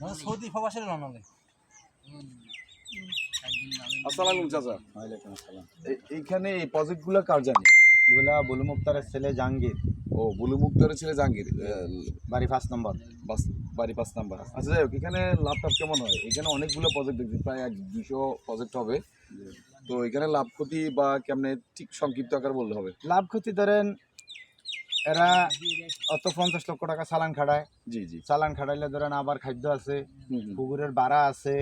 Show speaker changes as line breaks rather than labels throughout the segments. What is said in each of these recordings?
Saudi প্রবাসের রওনা
আসসালামু চাচা।
ওয়ালাইকুম আসসালাম।
এইখানে এই প্রজেক্টগুলা কার জানি?
এগুলা বুলু মুক্তারের ছেলে জাহাঙ্গীর।
ও বুলু মুক্তারের ছেলে জাহাঙ্গীর
বাড়ি পাঁচ নম্বর।
বাস- বাড়ি পাঁচ নাম্বার। আচ্ছা যাই হোক এখানে লাভ টাভ কেমন হয়? এখানে অনেকগুলো প্রজেক্ট দেখছি প্রায় এক দুশো প্রজেক্ট হবে। তো এখানে লাভ ক্ষতি বা কেমনে ঠিক সংক্ষিপ্ত আকার বললে হবে?
লাভ ক্ষতি ধরেন এরা অত পঞ্চাশ লক্ষ টাকা চালান খাটায়।
জি জি।
চালান খাটাইলে ধরেন আবার খাদ্য আছে পুকুরের ভাড়া আছে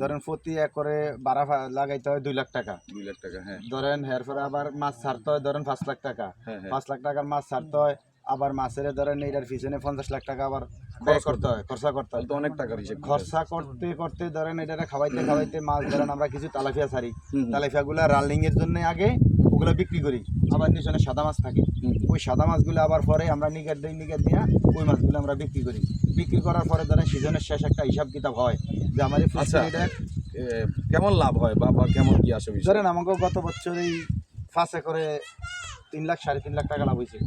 ধরেন প্রতি একরে ভাড়া লাগাইতে হয় দুই লাখ টাকা।
দুই লাখ টাকা হ্যাঁ।
ধরেন এরপরে আবার মাছ ছাড়তে হয় ধরেন পাঁচ লাখ টাকা।
হ্যাঁ হ্যাঁ।
পাঁচ লাখ টাকার মাছ ছাড়তে হয় আবার মাছের ধরেন এটার পিছনে পঞ্চাশ লাখ টাকা আবার ব্যয় করতে হয়। খরচা করতে হয়।
অনেক টাকার হিসেব
খরচা করতে করতে ধরেন এটা খাওয়াইতে খাওয়াইতে মাছ ধরেন আমরা কিছু তালাফিয়া ছাড়ি। তালাফিয়া গুলা রানিং এর জন্য আগে ওগুলো বিক্রি করি। আবার নিচনে সাদা মাছ থাকে। ওই সাদা মাছগুলো আবার পরে আমরা নিগের দিই নিগের দিয়ে ওই মাছগুলো আমরা বিক্রি করি। বিক্রি করার পরে ধরেন সিজনের শেষ একটা হিসাব কিতাব হয় যে আমার এই
আচ্ছা। কেমন লাভ হয় বা বা কেমন কি আসে
ধরেন আমাকে গত বছর এই ফাঁসে করে তিন লাখ সাড়ে তিন লাখ টাকা লাভ হয়েছে।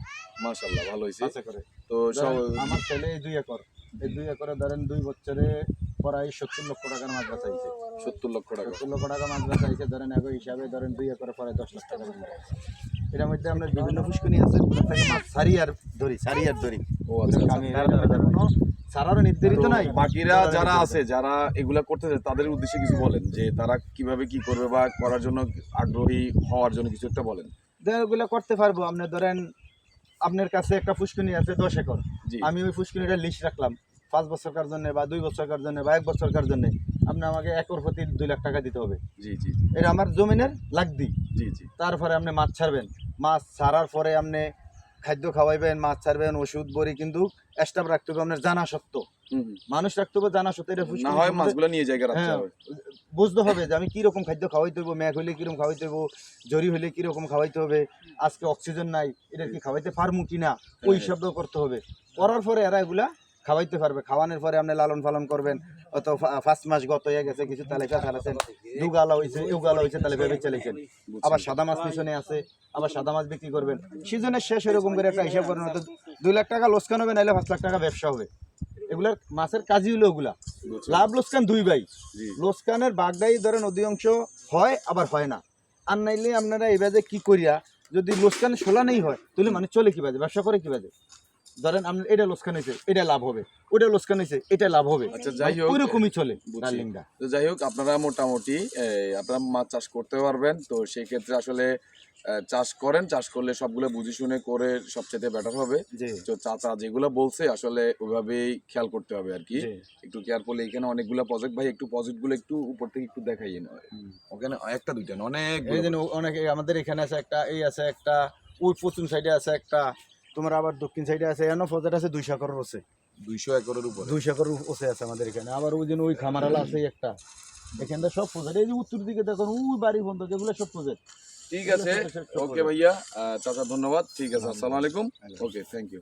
মাশাল্লাহ ভালো হয়েছে।
করে।
তো
আমার ছেলে দুই একর। এই দুই একরে ধরেন দুই বছরে প্রায় সত্তর লক্ষ টাকার মাছ বাঁচাইছে
সত্তর লক্ষ টাকা।
সত্তর লক্ষ টাকা মাছ বাঁচাইছে ধরেন এক হিসাবে ধরেন দুই একরে পরে দশ লাখ টাকা। এটার মধ্যে আমরা বিভিন্ন আছে থেকে মাছ সারি আর ধরি সারি আর ধরি।
ও আচ্ছা আচ্ছা।
নির্ধারিত নাই।
বাকিরা যারা আছে যারা এগুলা করতেছে তাদের উদ্দেশ্যে কিছু বলেন যে তারা কীভাবে কি করবে বা করার জন্য আগ্রহী হওয়ার জন্য কিছু একটা বলেন।
ওগুলো করতে পারব। আপনি ধরেন আপনার কাছে একটা ফুসকুনি আছে দশ একর। আমি ওই ফুসকুনিটা লিস্ট রাখলাম। পাঁচ বছরকার জন্য বা দুই বছরকার জন্য বা এক বছরকার জন্য আপনি আমাকে একর প্রতি দুই লাখ টাকা দিতে হবে।
জি জি
এটা আমার জমিনের লাগদি
জি জি।
তারপরে আপনি মাছ ছাড়বেন। মাছ ছাড়ার পরে আপনি খাদ্য খাওয়াইবেন মাছ ছাড়বেন ওষুধ বড়ি কিন্তু স্টাফ রাখতে হবে আপনার জানা
হুম।
মানুষ রাখতে হবে জানা সত্য এটা
না হয় মাছগুলো নিয়ে রাখতে
হ্যাঁ।
হবে।
বুঝতে হবে যে আমি কীরকম খাদ্য খাওয়াইতে হইব ম্যাগ হইলে কীরকম খাওয়াইতে হইব জরি হইলে কীরকম খাওয়াইতে হবে আজকে অক্সিজেন নাই এটা কি খাওয়াইতে পারমু কি না ওই
হ্যাঁ।
শব্দ করতে হবে। করার পরে এরা এগুলা খাওয়াইতে পারবে। খাওয়ানোর পরে আপনি লালন পালন করবেন অত ফার্স্ট মাস গত হয়ে গেছে কিছু তালেকা ছাড়াছেন দু গালা হয়েছে এও গালা হয়েছে তাহলে ভেবে চালিয়েছেন আবার সাদা মাছ পিছনে আছে আবার সাদা মাছ বিক্রি করবেন। সিজনের শেষ এরকম করে একটা হিসাব করেন হয়তো দুই লাখ টাকা লোসকান হবে নাহলে পাঁচ লাখ টাকা ব্যবসা হবে। এগুলার মাছের কাজই হলো ওগুলা। লাভ লোসকান দুই ভাই। লোসকানের বাগদাই ধরেন অধিকাংশ হয় আবার হয় না। আর নাইলে আপনারা এবারে কি করিয়া? যদি লোসকান সোলা নেই হয় তাহলে মানে চলে কি বাজে? ব্যবসা করে কি বাজে? ধরেন আপনার এটা লোসকান হয়েছে এটা লাভ হবে। ওটা লোসকান হয়েছে এটা লাভ হবে।
আচ্ছা, যাই হোক,
ওইরকমই চলে ডার্লিংটা।
তো যাই হোক আপনারা মোটামুটি আপনারা মাছ চাষ করতে পারবেন। তো সেই ক্ষেত্রে আসলে চাষ করেন চাষ করলে সবগুলো বুঝে শুনে করে সবচেয়ে বেটার হবে। তো চাচা যেগুলো বলছে আসলে ওইভাবেই খেয়াল করতে হবে আর কি। একটু কেয়ারফুলি এখানে অনেকগুলো প্রজেক্ট ভাই একটু প্রজেক্টগুলো একটু উপর থেকে একটু দেখাই না ওখানে একটা দুইটা অনেক
অনেকে আমাদের এখানে আছে একটা এই আছে একটা ওই পশ্চিম সাইডে আছে একটা তোমার আবার দক্ষিণ সাইডে আছে এনো ফজার আছে দুইশো একর আছে
দুইশো একরের উপর।
দুইশো একর ওসে আছে আমাদের এখানে। আবার ওই জন্য ওই খামারালা আছে একটা। এখানটা সব প্রজেক্ট এই যে উত্তর দিকে দেখুন ওই বাড়ি বন্ধ যেগুলো সব প্রজেক্ট
ঠিক আছে। ওকে ভাইয়া চাচা ধন্যবাদ। ঠিক আছে আসসালামু আলাইকুম। Okay thank you